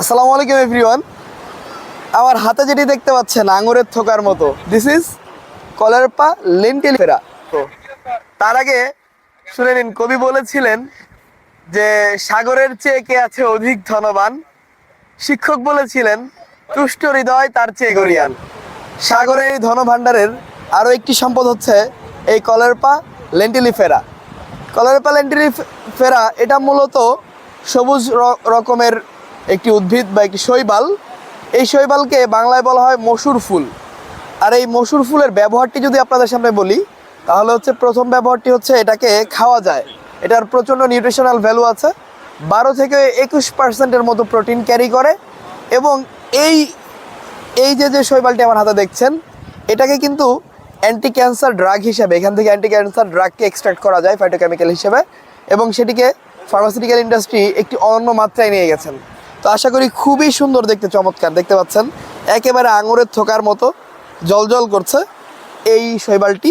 আসসালামু আলাইকুম এভরিওয়ান আমার হাতে যেটি দেখতে পাচ্ছেন, আঙুরের থোকার মতো। দিস ইজ কলারপা তো তার আগে শুনে নিন, কবি বলেছিলেন যে, সাগরের চেয়ে কে আছে অধিক ধনবান? শিক্ষক বলেছিলেন, তুষ্ট হৃদয় তার চেয়ে গরিয়ান। সাগরের এই ধনভাণ্ডারের আরও একটি সম্পদ হচ্ছে এই কলারপা লেন্টিলিফেরা কলারপা লেন্টিলিফেরা এটা মূলত সবুজ রকমের একটি উদ্ভিদ বা একটি শৈবাল। এই শৈবালকে বাংলায় বলা হয় মসুর ফুল। আর এই মসুর ফুলের ব্যবহারটি যদি আপনাদের সামনে বলি, তাহলে হচ্ছে প্রথম ব্যবহারটি হচ্ছে এটাকে খাওয়া যায়। এটার প্রচণ্ড নিউট্রিশনাল ভ্যালু আছে। বারো থেকে একুশ পার্সেন্টের মতো প্রোটিন ক্যারি করে এবং এই এই যে যে শৈবালটি আমার হাতে দেখছেন, এটাকে কিন্তু অ্যান্টি ক্যান্সার ড্রাগ হিসেবে, এখান থেকে অ্যান্টি ক্যান্সার ড্রাগকে এক্সট্রাক্ট করা যায় ফাইটোকেমিক্যাল হিসেবে এবং সেটিকে ফার্মাসিউটিক্যাল ইন্ডাস্ট্রি একটি অনন্য মাত্রায় নিয়ে গেছেন। তো আশা করি খুবই সুন্দর দেখতে, চমৎকার। দেখতে পাচ্ছেন? একেবারে আঙুরের থোকার মতো, জলজল করছে এই শৈবালটি।